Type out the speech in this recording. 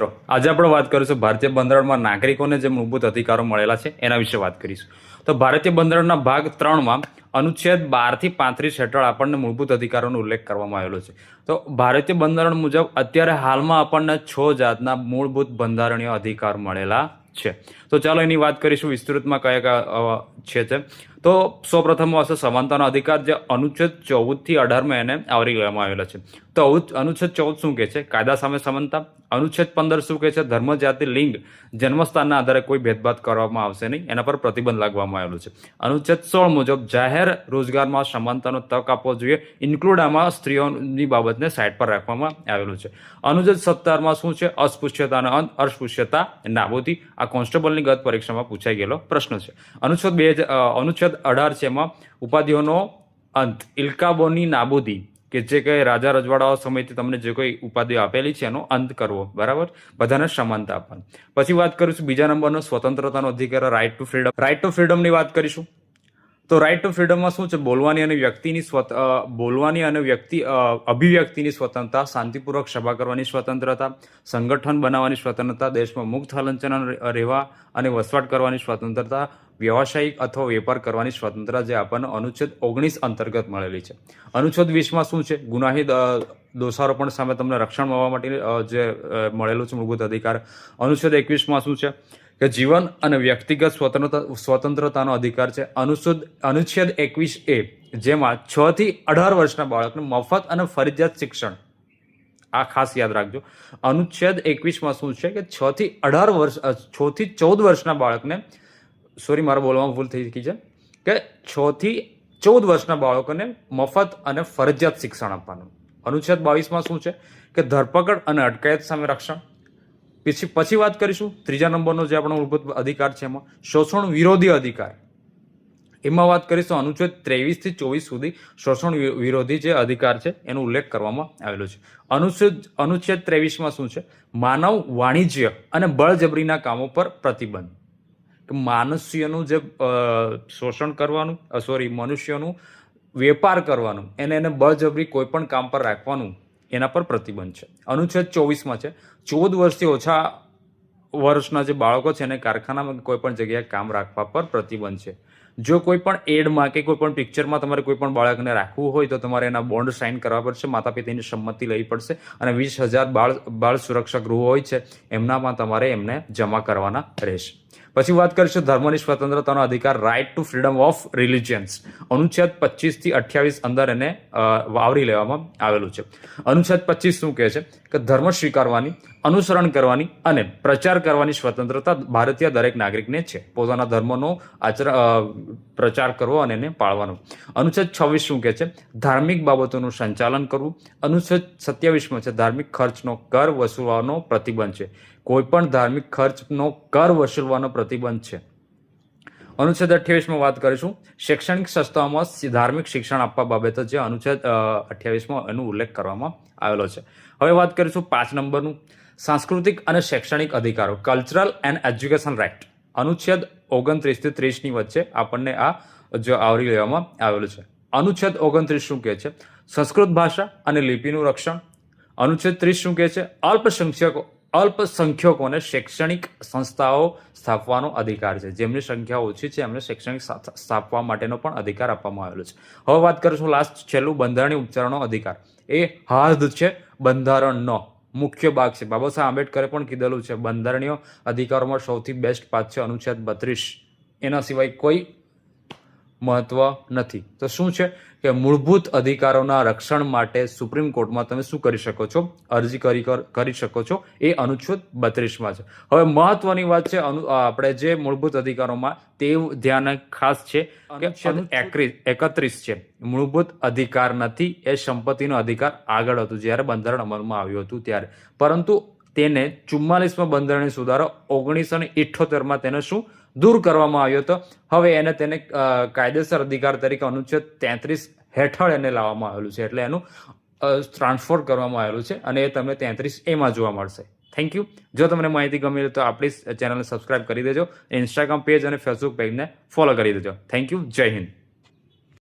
મિત્રો, આજે આપણે વાત કરીશું ભારતીય બંધારણમાં નાગરિકોને જે મૂળભૂત અધિકારો મળેલા છે એના વિશે વાત કરીશું. તો ભારતીય બંધારણના ભાગ ત્રણમાં અનુચ્છેદ બારથી પાંત્રીસ હેઠળ આપણને મૂળભૂત અધિકારોનો ઉલ્લેખ કરવામાં આવેલો છે. તો ભારતીય બંધારણ મુજબ અત્યારે હાલમાં આપણને છ જાતના મૂળભૂત બંધારણીય અધિકાર મળેલા છે. તો ચાલો એની વાત કરીશું, વિસ્તૃતમાં કયા કયા છે તે સૌપ્રથમ આવશે સમાનતાનો અધિકાર જે અનુચ્છેદ ચૌદથી અઢારમાં એને આવરી લેવામાં આવેલા છે. તો અનુચ્છેદ ચૌદ શું કહે છે? કાયદા સામે સમાનતા. અનુચ્છેદ પંદર શું કહે છે? ધર્મ, જાતિ, લિંગ, જન્મસ્થાનના આધારે કોઈ ભેદભાવ કરવામાં આવશે નહીં. એના પર પ્રતિબંધ લાગવામાં આવેલો છે. અનુચ્છેદ સોળ મુજબ જાહેર રોજગારમાં સમાનતાનો તક આપવો જોઈએ ઇન્ક્લુડ આમાં સ્ત્રીઓની બાબતને સાઈડ પર રાખવામાં આવેલું છે. અનુચ્છેદ સત્તરમાં શું છે? અસ્પૃશ્યતા અંત, અસ્પૃશ્યતા નાબૂદી. આ કોન્સ્ટેબલની ગત પરીક્ષામાં પૂછાઈ ગયેલો પ્રશ્ન છે. અનુચ્છેદ બે હજાર- અનુચ્છેદ અઢાર છે એમાં ઉપાધિઓનો અંત. ઇલકાબોની નાબૂદી, કે જે કંઈ રાજા રજવાડાઓ સમયથી તમને જે કોઈ ઉપાધિઓ આપેલી છે એનો અંત કરવો. બરાબર? બધાને સમાનતા આપવાની. પછી વાત કરીશું બીજા નંબરનો સ્વતંત્રતાનો અધિકાર right to freedom right to ફ્રીડમની વાત કરીશું. તો રાઇટ ટુ ફ્રીડમમાં શું છે? બોલવાની અને વ્યક્તિની સ્વત બોલવાની અને વ્યક્તિ અભિવ્યક્તિની સ્વતંત્રતા, શાંતિપૂર્વક સભા કરવાની સ્વતંત્રતા, સંગઠન બનાવવાની સ્વતંત્રતા, દેશમાં મુક્ત હલનચલન રહેવા અને વસવાટ કરવાની સ્વતંત્રતા, વ્યવસાયિક અથવા વેપાર કરવાની સ્વતંત્રતા જે આપણને અનુચ્છેદ ઓગણીસ અંતર્ગત મળેલી છે. અનુચ્છેદ વીસમાં શું છે? ગુનાહિત દોષારોપણ સામે તમને રક્ષણ મળવા માટે જે મળેલું છે, મૂળભૂત અધિકાર. અનુચ્છેદ એકવીસમાં શું છે? કે જીવન અને વ્યક્તિગત સ્વતંત્રતા, સ્વતંત્રતાનો અધિકાર છે. અનુચ્છેદ અનુચ્છેદ એકવીસ એ, જેમાં છ થી અઢાર વર્ષના બાળકને મફત અને ફરજિયાત શિક્ષણ. આ ખાસ યાદ રાખજો. અનુચ્છેદ એકવીસમાં શું છે કે છ થી અઢાર વર્ષ છ થી ચૌદ વર્ષના બાળકને, સોરી મારે બોલવામાં ભૂલ થઈ ગઈ છે, કે છ થી ચૌદ વર્ષના બાળકોને મફત અને ફરજિયાત શિક્ષણ આપવાનું. અનુચ્છેદ બાવીસમાં શું છે કે ધરપકડ અને અટકાયત સામે રક્ષણ. પછી પછી વાત કરીશું. ત્રીજા નંબરનો જે આપણો મૂળભૂત અધિકાર છે એમાં, શોષણ વિરોધી અધિકાર. એમાં વાત કરીશું, અનુચ્છેદ ત્રેવીસથી ચોવીસ સુધી શોષણ વિરોધી જે અધિકાર છે, એનો ઉલ્લેખ કરવામાં આવેલો છે. અનુચ્છેદ અનુચ્છેદ ત્રેવીસમાં શું છે? માનવ વાણિજ્ય અને બળજબરીના કામો પર પ્રતિબંધ. માનુષ્યનું જે શોષણ કરવાનું સોરી મનુષ્યનું વેપાર કરવાનું, એને એને બળજબરી કોઈ પણ કામ પર રાખવાનું એના પર પ્રતિબંધ છે. અનુચ્છેદ ચોવીસમાં છે, ચૌદ વર્ષથી ઓછા વર્ષના જે બાળકો છે એને કારખાનામાં કોઈ પણ જગ્યાએ કામ રાખવા પર પ્રતિબંધ છે. જો કોઈ પણ એડમાં કે કોઈ પણ પિક્ચરમાં તમારે કોઈ પણ બાળકને રાખવું હોય તો તમારે એના બોન્ડ સાઇન કરવા પડશે માતા પિતાની સંમતિ લેવી પડશે અને વીસ હજાર બાળ બાળ સુરક્ષા ગૃહ હોય છે, એમનામાં તમારે એમને જમા કરવાના રહેશે. પછી વાત કરીશું ધર્મની સ્વતંત્રતાનો અધિકાર right to freedom of religions અનુચ્છેદ પચીસથી અઠ્યાવીસ અંદર એને આવરી લેવામાં આવેલું છે. અનુચ્છેદ પચીસ શું કહે છે? કે ધર્મ સ્વીકારવાની, અનુસરણ કરવાની અને પ્રચાર કરવાની સ્વતંત્રતા ભારતીય દરેક નાગરિકને છે. પોતાના ધર્મનો આચર પ્રચાર કરવો અને એને પાળવાનો. અનુચ્છેદ છવ્વીસ શું કહે છે? ધાર્મિક બાબતોનું સંચાલન કરવું. અનુચ્છેદ સત્યાવીસમાં છે, ધાર્મિક ખર્ચનો કર વસૂલવાનો પ્રતિબંધ છે. કોઈ પણ ધાર્મિક ખર્ચનો કર વસૂલવાનો પ્રતિબંધ છે. અનુચ્છેદ અઠ્યાવીસમાં વાત કરીશું. શૈક્ષણિક સંસ્થાઓમાં ધાર્મિક શિક્ષણ આપવા બાબતે જે અનુચ્છેદ અઠ્યાવીસમાં એનો ઉલ્લેખ કરવામાં આવેલો છે. હવે વાત કરીશું પાંચ નંબરનું. સાંસ્કૃતિક અને શૈક્ષણિક અધિકારો. કલ્ચરલ એન્ડ એજ્યુકેશન રાઇટ અનુચ્છેદ ઓગણત્રીસથી ત્રીસની વચ્ચે આપણને આ જો આવરી લેવામાં આવેલું છે. અનુચ્છેદ ઓગણત્રીસ શું કહે છે? સંસ્કૃત ભાષા અને લિપિનું રક્ષણ. અનુચ્છેદ ત્રીસ શું કહે છે? અલ્પસંખ્યકો અલ્પસંખ્યકોને શૈક્ષણિક સંસ્થાઓ સ્થાપવાનો અધિકાર છે. જેમની સંખ્યા ઓછી છે, એમને શૈક્ષણિક સ્થાપવા માટેનો પણ અધિકાર આપવામાં આવેલો છે. હવે વાત કરીશું લાસ્ટ છેલ્લું, બંધારણીય ઉપચારનો અધિકાર. એ હાર્દ છે, બંધારણનો મુખ્ય ભાગ છે. બાબા સાહેબ આંબેડકરે પણ કીધેલું છે, બંધારણીય અધિકારોમાં સૌથી બેસ્ટ પાઠ છે, અનુચ્છેદ બત્રીસ. એના સિવાય કોઈ મહત્વ નથી. તો શું છે કે મૂળભૂત અધિકારોના રક્ષણ માટે સુપ્રીમ કોર્ટમાં તમે શું કરી શકો છો? અરજી કરી કરી શકો છો. એ અનુચ્છેદ બત્રીસમાં છે. હવે મહત્વની વાત છે આપણે જે મૂળભૂત અધિકારોમાં તે ધ્યાન ખાસ છે કે એકત્રીસ છે. મૂળભૂત અધિકાર નથી એ સંપત્તિનો અધિકાર આગળ હતું જ્યારે બંધારણ અમલમાં આવ્યું હતું ત્યારે. પરંતુ તેને ચુમ્માલીસમાં બંધારણીય સુધારો ઓગણીસો ને ઇઠ્ઠોતેરમાં તેને શું? દૂર કરવામાં આવ્યો હતો. હવે એને તેને કાયદેસર અધિકાર તરીકે અનુચ્છેદ તેત્રીસ હેઠળ એને લાવવામાં આવેલું છે. એટલે એનું ટ્રાન્સફર કરવામાં આવેલું છે અને એ તમને તેત્રીસ એમાં જોવા મળશે. થેન્ક યુ જો તમને માહિતી ગમી તો આપણી ચેનલને સબસ્ક્રાઇબ કરી દેજો. ઇન્સ્ટાગ્રામ પેજ અને ફેસબુક પેજને ફોલો કરી દેજો. થેન્ક યુ જય હિન્દ.